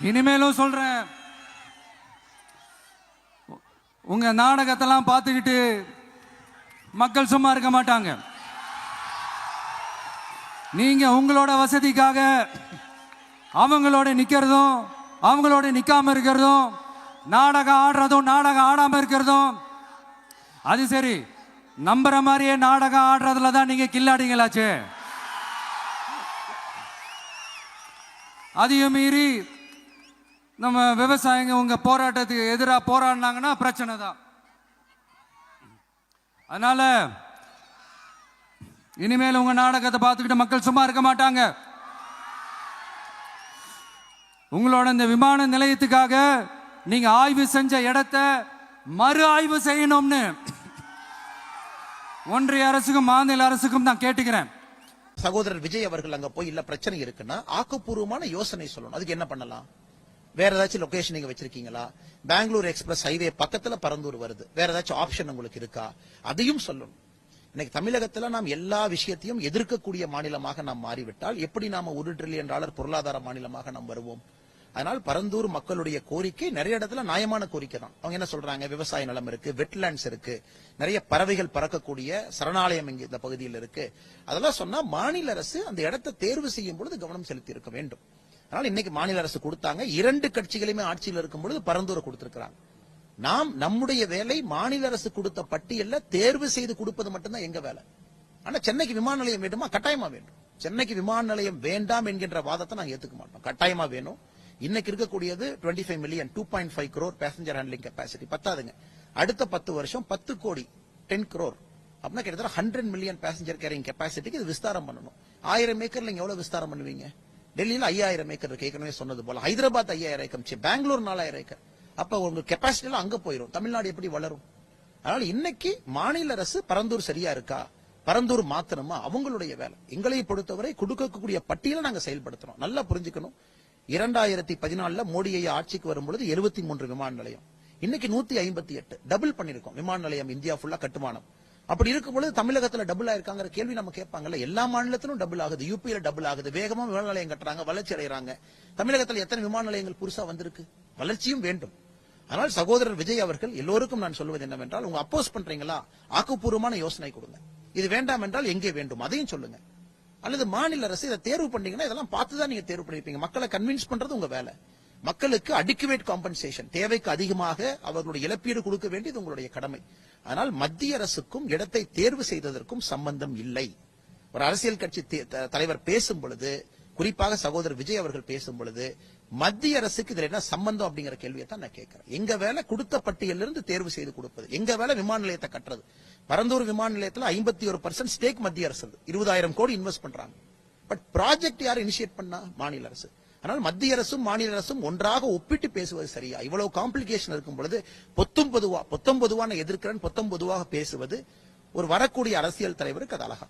இனிமேலும் சொல்றேன். உங்க நாடகத்தெல்லாம் பார்த்துக்கிட்டு மக்கள் சும்மா இருக்க மாட்டாங்க. நீங்க உங்களோட வசதிக்காக அவங்களோட நிக்கிறதும் அவங்களோட நிக்காம இருக்கிறதும் நாடகம் ஆடுறதும் நாடகம் ஆடாம இருக்கிறதும் அது சரி நம்புற மாதிரியே நாடகம் ஆடுறதுல தான் நீங்க கில்லாடிங்களாச்சே. அதையும் மீறி நம்ம விவசாயிங்க உங்க போராட்டத்துக்கு எதிராக போராடினாங்கன்னா பிரச்சனை தான். அதனால இனிமேல் உங்க நாடகத்தை பார்த்துக்கிட்டு மக்கள் சும்மா இருக்க மாட்டாங்க. உங்களோட இந்த விமான நிலையத்துக்காக நீங்க ஆய்வு செஞ்ச இடத்த மறு ஆய்வு செய்யணும்னு ஒன்றிய அரசுக்கும் மாநில அரசுக்கும் நான் கேட்டுக்கிறேன். சகோதரர் விஜய் அவர்கள் அங்க போய் இல்ல பிரச்சனை இருக்குன்னா ஆக்கப்பூர்வமான யோசனை சொல்லணும். அதுக்கு என்ன பண்ணலாம்? வேற ஏதாச்சும் லொகேஷன் நீங்க வச்சிருக்கீங்களா? பெங்களூர் எக்ஸ்பிரஸ் ஹைவே பக்கத்துல பரந்தூர் வருது. வேற ஏதாச்சும் ஆப்ஷன் உங்களுக்கு இருக்கா? அதையும் சொல்லணும். இன்னைக்கு தமிழகத்துல நாம் எல்லா விஷயத்தையும் எதிர்க்கக்கூடிய மாநிலமாக நாம் மாறிவிட்டால் எப்படி நாம ஒரு ட்ரில்லியன் டாலர் பொருளாதார மாநிலமாக நாம் வருவோம்? அதனால் பரந்தூர் மக்களுடைய கோரிக்கை நிறைய இடத்துல நியாயமான கோரிக்கை தான். அவங்க என்ன சொல்றாங்க? விவசாய நிலம் இருக்கு வெட்லேண்ட்ஸ் இருக்கு நிறைய பறவைகள் பறக்கக்கூடிய சரணாலயம் இங்க இந்த பகுதியில் இருக்கு. அதெல்லாம் சொன்னா மாநில அரசு அந்த இடத்தை தேர்வு செய்யும் பொழுது கவனம் செலுத்தி இருக்க வேண்டும். அதனால இன்னைக்கு மாநில அரசு கொடுத்தாங்க. இரண்டு கட்சிகளுமே ஆட்சியில் இருக்கும் பொழுது பரந்தூரை கொடுத்திருக்கிறாங்க. நாம் நம்முடைய வேலை மாநில அரசு கொடுத்த பட்டியல்ல தேர்வு செய்து கொடுப்பது மட்டும்தான் எங்க வேலை. ஆனா சென்னைக்கு விமான நிலையம் வேண்டுமா? கட்டாயமா வேண்டும். சென்னைக்கு விமான நிலையம் வேண்டாம் என்கின்ற வாதத்தை நாங்க ஏத்துக்க மாட்டோம். கட்டாயமா வேணும். இன்னைக்கு இருக்கக்கூடியது 25 five million two point five crore passenger handling capacity பத்தாதுங்க. அடுத்த பத்து வருஷம் பத்து கோடி டென் குரோர் அப்படின்னா கிட்டத்தட்ட ஹண்ட்ரட் மில்லியன் பேசஞ்சர் கேரிங் கெப்பாசிட்டிக்கு இது விஸ்தாரம் பண்ணணும். ஆயிரம் ஏக்கர்ல நீங்க எவ்வளவு விஸ்தாரம் பண்ணுவீங்க? டெல்லியில ஐயாயிரம் ஏக்கர் இருக்கு. ஏற்கனவே சொன்னது போல. ஹைதராபாத் ஐயாயிரம் ஏக்கர் பெங்களூர் நாலாயிரம் ஏக்கர். அப்ப உங்க கெப்பாசிட்டி அங்க போயிடும் தமிழ்நாடு எப்படி வளரும்? அதனால இன்னைக்கு மாநில அரசு பரந்தூர் சரியா இருக்கா? பரந்தூர் மாத்தணுமா? அவங்களுடைய வேலை. எங்களை பொறுத்தவரை கொடுக்கக்கூடிய பட்டியலை நாங்க செயல்படுத்துறோம். நல்லா புரிஞ்சுக்கணும். இரண்டாயிரத்தி பதினாலுல மோடி ஐயா ஆட்சிக்கு வரும்பொழுது எழுபத்தி மூன்று விமான நிலையம். இன்னைக்கு நூத்தி ஐம்பத்தி எட்டு. டபுள் பண்ணிருக்கோம். விமான நிலையம் இந்தியா ஃபுல்லா கட்டுமானம். அப்படி இருக்கும் பொழுது தமிழகத்துல டபுள் ஆயிருக்காங்கிற கேள்வி நம்ம கேட்பாங்கல்ல. எல்லா மாநிலத்திலும் டபுள் ஆகுது. யூபியில டபுள் ஆகுது. வேகமா விமான நிலையம் கட்டுறாங்க வளர்ச்சி அடைகிறாங்க தமிழகத்துல எத்தனை விமான நிலையங்கள் புதுசா வந்திருக்கு? வளர்ச்சியும் வேண்டும். ஆனால் சகோதரர் விஜய் அவர்கள் எல்லோருக்கும் நான் சொல்வது என்னவென்றால் உங்க அப்போஸ் பண்றீங்களா? ஆக்கப்பூர்வமான யோசனை கொடுங்க. இது வேண்டாம் என்றால் எங்கே வேண்டும்? அதையும் சொல்லுங்க. அல்லது மாநில அரசு இதை தேர்வு பண்ணீங்கன்னா இதெல்லாம் பார்த்து தான் நீங்க தேர்வு பண்ணிருப்பீங்க. மக்களை கன்வின்ஸ் பண்றது உங்க வேலை. மக்களுக்கு அடிக்குவேட் காம்பன்சேஷன் தேவைக்கு அதிகமாக அவர்களுடைய இழப்பீடு கொடுக்க வேண்டியது உங்களுடைய கடமை. ஆனால் மத்திய அரசுக்கும் இடத்தை தேர்வு செய்ததற்கும் சம்பந்தம் இல்லை. ஒரு அரசியல் கட்சி தலைவர் பேசும் பொழுது குறிப்பாக சகோதரர் விஜய் அவர்கள் பேசும் பொழுது மத்திய அரசுக்கு இதுல என்ன சம்பந்தம் அப்படிங்கிற கேள்வியை தான் நான் கேட்கிறேன். எங்க வேலை கொடுத்த பட்டியலிருந்து தேர்வு செய்து கொடுப்பது எங்க வேலை விமான நிலையத்தை கட்டுறது. பரந்தூர் விமான நிலையத்துல ஐம்பத்தி ஒரு பர்சன்ட் ஸ்டேக் மத்திய அரசு இருபதாயிரம் கோடி இன்வெஸ்ட் பண்றாங்க. பட் ப்ராஜெக்ட் யார் இனிஷியேட் பண்ணா? மாநில அரசு. ஆனால் மத்திய அரசும் மாநில அரசும் ஒன்றாக ஒப்பிட்டு பேசுவது சரியா? இவ்வளவு காம்ப்ளிகேஷன் இருக்கும் பொழுது பொத்தும் பொதுவா பொத்தம் பொதுவான எதிர்க்கிறேன் பொத்தம் பொதுவாக பேசுவது ஒரு வரக்கூடிய அரசியல் தலைவருக்கு அது அழகா